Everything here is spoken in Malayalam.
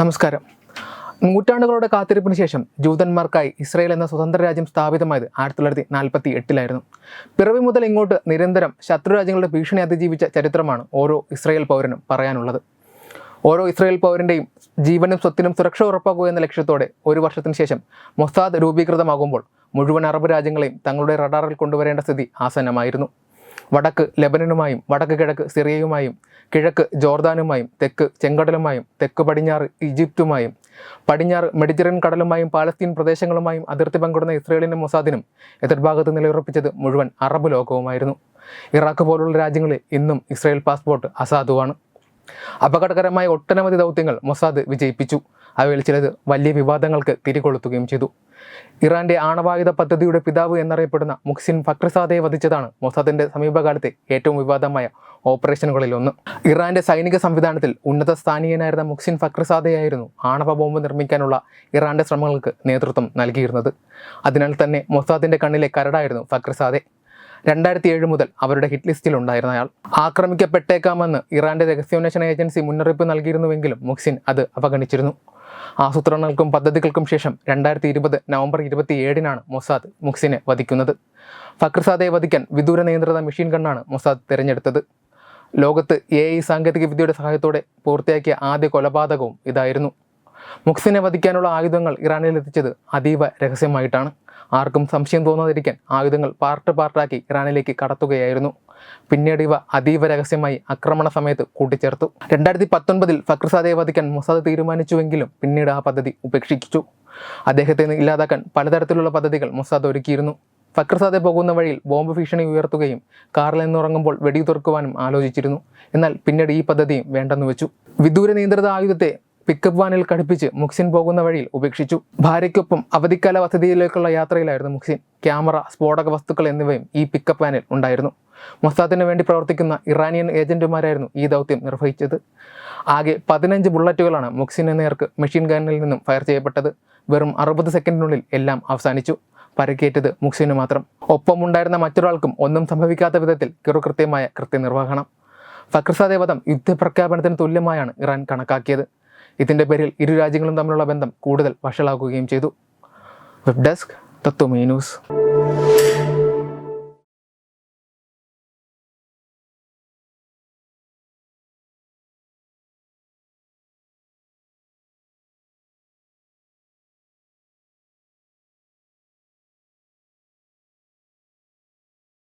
നമസ്കാരം. നൂറ്റാണ്ടുകളുടെ കാത്തിരിപ്പിന് ശേഷം ജൂതന്മാർക്കായി ഇസ്രയേൽ എന്ന സ്വതന്ത്ര രാജ്യം സ്ഥാപിതമായത് ആയിരത്തി തൊള്ളായിരത്തി നാൽപ്പത്തി എട്ടിലായിരുന്നു പിറവി മുതൽ ഇങ്ങോട്ട് നിരന്തരം ശത്രു രാജ്യങ്ങളുടെ ഭീഷണി അതിജീവിച്ച ചരിത്രമാണ് ഓരോ ഇസ്രയേൽ പൗരനും പറയാനുള്ളത്. ഓരോ ഇസ്രയേൽ പൗരന്റെയും ജീവനും സ്വത്തിനും സുരക്ഷ ഉറപ്പാക്കുക എന്ന ലക്ഷ്യത്തോടെ ഒരു വർഷത്തിന് ശേഷം മൊസാദ് രൂപീകൃതമാകുമ്പോൾ മുഴുവൻ അറബ് രാജ്യങ്ങളെയും തങ്ങളുടെ റഡാറിൽ കൊണ്ടുവരേണ്ട സ്ഥിതി ആസന്നമായിരുന്നു. വടക്ക് ലെബനനുമായും വടക്ക് കിഴക്ക് സിറിയയുമായും കിഴക്ക് ജോർദാനുമായും തെക്ക് ചെങ്കടലുമായും തെക്ക് പടിഞ്ഞാറ് ഈജിപ്തുമായും പടിഞ്ഞാറ് മെഡിറ്ററേൻ കടലുമായും പാലസ്തീൻ പ്രദേശങ്ങളുമായും അതിർത്തി പങ്കിടുന്ന ഇസ്രയേലിനും മൊസാദിനും എതിർഭാഗത്ത് നിലയുറപ്പിച്ചത് മുഴുവൻ അറബ് ലോകവുമായിരുന്നു. ഇറാഖ് പോലുള്ള രാജ്യങ്ങളിൽ ഇന്നും ഇസ്രയേൽ പാസ്പോർട്ട് അസാധുവാണ്. അപകടകരമായ ഒട്ടനവധി ദൗത്യങ്ങൾ മൊസാദ് വിജയിപ്പിച്ചു. അവയിൽ ചിലത് വലിയ വിവാദങ്ങൾക്ക് തിരികൊളുത്തുകയും ചെയ്തു. ഇറാന്റെ ആണവായുധ പദ്ധതിയുടെ പിതാവ് എന്നറിയപ്പെടുന്ന മുഹ്സിൻ ഫക്രസാദയെ വധിച്ചതാണ് മൊസാദിന്റെ സമീപകാലത്തെ ഏറ്റവും വിവാദമായ ഓപ്പറേഷനുകളിൽ ഒന്ന്. ഇറാന്റെ സൈനിക സംവിധാനത്തിൽ ഉന്നത സ്ഥാനീയനായിരുന്ന മുഹ്സിൻ ഫക്രസാദയായിരുന്നു ആണവ ബോംബ് നിർമ്മിക്കാനുള്ള ഇറാന്റെ ശ്രമങ്ങൾക്ക് നേതൃത്വം നൽകിയിരുന്നത്. അതിനാൽ തന്നെ മൊസാദിന്റെ കണ്ണിലെ കരടായിരുന്നു ഫക്രസാദെ. രണ്ടായിരത്തി ഏഴ് മുതൽ അവരുടെ ഹിറ്റ് ലിസ്റ്റിൽ ഉണ്ടായിരുന്ന അയാൾ. ആക്രമിക്കപ്പെട്ടേക്കാമെന്ന് ഇറാന്റെ രഹസ്യാന്വേഷണ ഏജൻസി മുന്നറിയിപ്പ് നൽകിയിരുന്നുവെങ്കിലും മുക്സിൻ അത് അവഗണിച്ചിരുന്നു. ആസൂത്രണങ്ങൾക്കും പദ്ധതികൾക്കും ശേഷം രണ്ടായിരത്തി ഇരുപത് നവംബർ ഇരുപത്തി ഏഴിനാണ് മൊസാദ് മുക്സിനെ വധിക്കുന്നത്. ഫക്രസാദയെ വധിക്കാൻ വിദൂര നിയന്ത്രിത മെഷീൻ ഗണ്ണാണ് മൊസാദ് തിരഞ്ഞെടുത്തത്. ലോകത്ത് എ ഐ സാങ്കേതിക വിദ്യയുടെ സഹായത്തോടെ പൂർത്തിയാക്കിയ ആദ്യ കൊലപാതകവും ഇതായിരുന്നു. മുക്സിനെ വധിക്കാനുള്ള ആയുധങ്ങൾ ഇറാനിൽ എത്തിച്ചത് അതീവ രഹസ്യമായിട്ടാണ്. ആർക്കും സംശയം തോന്നാതിരിക്കാൻ ആയുധങ്ങൾ പാർട്ട് പാർട്ടാക്കി ഇറാനിലേക്ക് കടത്തുകയായിരുന്നു. പിന്നീട് ഇവ അതീവ രഹസ്യമായി ആക്രമണ സമയത്ത് കൂട്ടിച്ചേർത്തു. രണ്ടായിരത്തി പത്തൊൻപതിൽ ഫക്രസാദയെ വധിക്കാൻ മൊസാദ് തീരുമാനിച്ചുവെങ്കിലും പിന്നീട് ആ പദ്ധതി ഉപേക്ഷിച്ചു. അദ്ദേഹത്തെ ഇല്ലാതാക്കാൻ പലതരത്തിലുള്ള പദ്ധതികൾ മൊസാദ് ഒരുക്കിയിരുന്നു. ഫക്രസാദെ പോകുന്ന വഴിയിൽ ബോംബ് ഭീഷണി ഉയർത്തുകയും കാറിൽ നിന്നുറങ്ങുമ്പോൾ വെടിയുതിർക്കുവാനും ആലോചിച്ചിരുന്നു. എന്നാൽ പിന്നീട് ഈ പദ്ധതിയും വേണ്ടെന്ന് വെച്ചു. വിദൂര നിയന്ത്രിത ആയുധത്തെ പിക്കപ്പ് വാനിൽ ഘടിപ്പിച്ച് മുക്സിൻ പോകുന്ന വഴിയിൽ ഉപേക്ഷിച്ചു. ഭാര്യയ്ക്കൊപ്പം അവധിക്കാല വസതിയിലേക്കുള്ള യാത്രയിലായിരുന്നു മുക്സിൻ ക്യാമറ സ്ഫോടക വസ്തുക്കൾ എന്നിവയും ഈ പിക്കപ്പ് വാനിൽ ഉണ്ടായിരുന്നു. മൊസാദിന് വേണ്ടി പ്രവർത്തിക്കുന്ന ഇറാനിയൻ ഏജന്റുമാരായിരുന്നു ഈ ദൗത്യം നിർവഹിച്ചത്. ആകെ പതിനഞ്ച് ബുള്ളറ്റുകളാണ് മുക്സിന് നേർക്ക് മെഷീൻ ഗണ്ണിൽ നിന്നും ഫയർ ചെയ്യപ്പെട്ടത്. വെറും അറുപത് സെക്കൻഡിനുള്ളിൽ എല്ലാം അവസാനിച്ചു. പരിക്കേറ്റത് മുക്സിന് മാത്രം. ഒപ്പമുണ്ടായിരുന്ന മറ്റൊരാൾക്കും ഒന്നും സംഭവിക്കാത്ത വിധത്തിൽ കിറുകൃത്യമായ കൃത്യനിർവഹണം. ഫക്രസാദേവതം യുദ്ധപ്രഖ്യാപനത്തിന് തുല്യമായാണ് ഇറാൻ കണക്കാക്കിയത്. ഇതിന്റെ പേരിൽ ഇരു രാജ്യങ്ങളും തമ്മിലുള്ള ബന്ധം കൂടുതൽ വഷളാക്കുകയും ചെയ്തു. Web desk തത്വമേ news